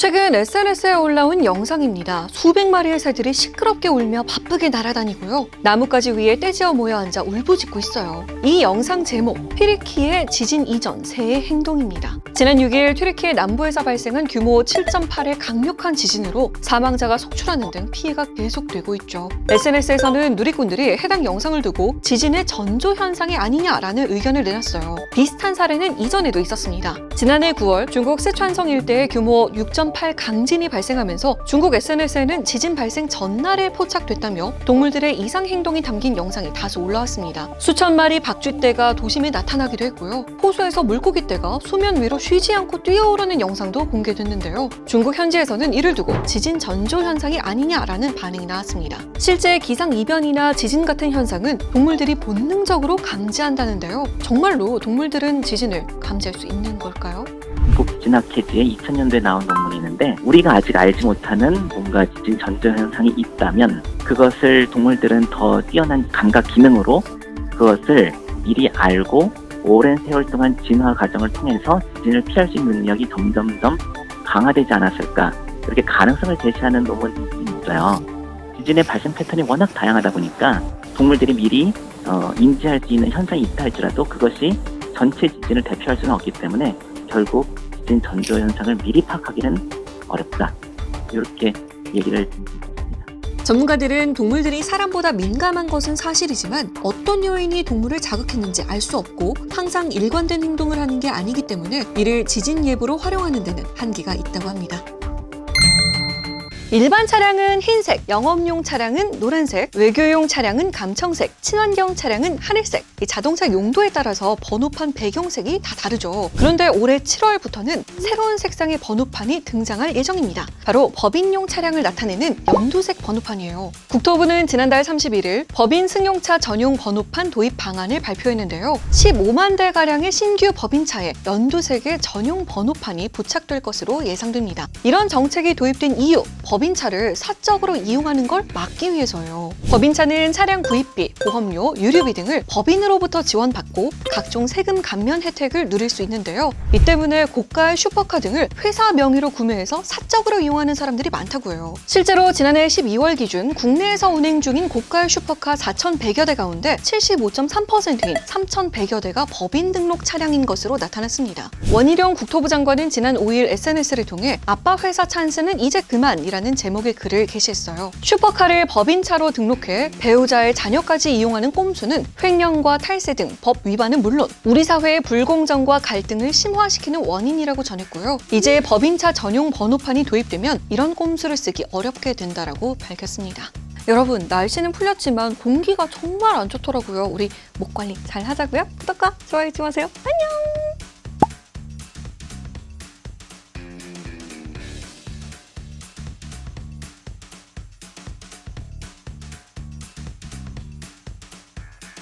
최근 SNS에 올라온 영상입니다. 수백 마리의 새들이 시끄럽게 울며 바쁘게 날아다니고요. 나뭇가지 위에 떼지어 모여 앉아 울부짖고 있어요. 이 영상 제목, 튀르키의 지진 이전 새의 행동입니다. 지난 6일 튀르키의 남부에서 발생한 규모 7.8의 강력한 지진으로 사망자가 속출하는 등 피해가 계속되고 있죠. SNS에서는 누리꾼들이 해당 영상을 두고 지진의 전조 현상이 아니냐라는 의견을 내놨어요. 비슷한 사례는 이전에도 있었습니다. 지난해 9월 중국 세촨성 일대에 규모 6.8 강진이 발생하면서 중국 SNS에는 지진 발생 전날에 포착됐다며 동물들의 이상 행동이 담긴 영상이 다수 올라왔습니다. 수천 마리 박쥐떼가 도심에 나타나기도 했고요. 호수에서 물고기떼가 수면 위로 쉬지 않고 뛰어오르는 영상도 공개됐는데요. 중국 현지에서는 이를 두고 지진 전조 현상이 아니냐라는 반응이 나왔습니다. 실제 기상 이변이나 지진 같은 현상은 동물들이 본능적으로 감지한다는데요. 정말로 동물들은 지진을 감지할 수 있는 걸까요? 지진학회지에 2000년도에 나온 논문이 있는데 우리가 아직 알지 못하는 뭔가 지진 전조 현상이 있다면 그것을 동물들은 더 뛰어난 감각 기능으로 그것을 미리 알고 오랜 세월 동안 진화 과정을 통해서 지진을 피할 수 있는 능력이 점점점 강화되지 않았을까 이렇게 가능성을 제시하는 논문이 있어요. 지진의 발생 패턴이 워낙 다양하다 보니까 동물들이 미리 어, 인지할 수 있는 현상이 있다 할지라도 그것이 전체 지진을 대표할 수는 없기 때문에 결국 지진 전조 현상을 미리 파악하기는 어렵다. 이렇게 얘기를 드립니다. 전문가들은 동물들이 사람보다 민감한 것은 사실이지만 어떤 요인이 동물을 자극했는지 알 수 없고 항상 일관된 행동을 하는 게 아니기 때문에 이를 지진 예보로 활용하는 데는 한계가 있다고 합니다. 일반 차량은 흰색, 영업용 차량은 노란색, 외교용 차량은 감청색, 친환경 차량은 하늘색. 이 자동차 용도에 따라서 번호판 배경색이 다 다르죠. 그런데 올해 7월부터는 새로운 색상의 번호판이 등장할 예정입니다. 바로 법인용 차량을 나타내는 연두색 번호판이에요. 국토부는 지난달 31일 법인 승용차 전용 번호판 도입 방안을 발표했는데요. 15만 대 가량의 신규 법인차에 연두색의 전용 번호판이 부착될 것으로 예상됩니다. 이런 정책이 도입된 이유, 법 인차를 사적으로 이용하는 걸 막기 위해서요. 법인차는 차량 구입비, 보험료, 유류비 등을 법인으로부터 지원받고 각종 세금 감면 혜택을 누릴 수 있는데요. 이 때문에 고가의 슈퍼카 등을 회사 명의로 구매해서 사적으로 이용하는 사람들이 많다고 해요. 실제로 지난해 12월 기준 국내에서 운행 중인 고가의 슈퍼카 4,100여 대 가운데 75.3%인 3,100여 대가 법인 등록 차량인 것으로 나타났습니다. 원희룡 국토부 장관은 지난 5일 SNS를 통해 아빠 회사 찬스는 이제 그만이 라는 제목의 글을 게시했어요. 슈퍼카를 법인차로 등록해 배우자의 자녀까지 이용하는 꼼수는 횡령과 탈세 등 법 위반은 물론 우리 사회의 불공정과 갈등을 심화시키는 원인이라고 전했고요. 이제 법인차 전용 번호판이 도입되면 이런 꼼수를 쓰기 어렵게 된다라고 밝혔습니다. 여러분 날씨는 풀렸지만 공기가 정말 안 좋더라고요. 우리 목 관리 잘 하자고요. 구독과 좋아요 잊지 마세요. 안녕.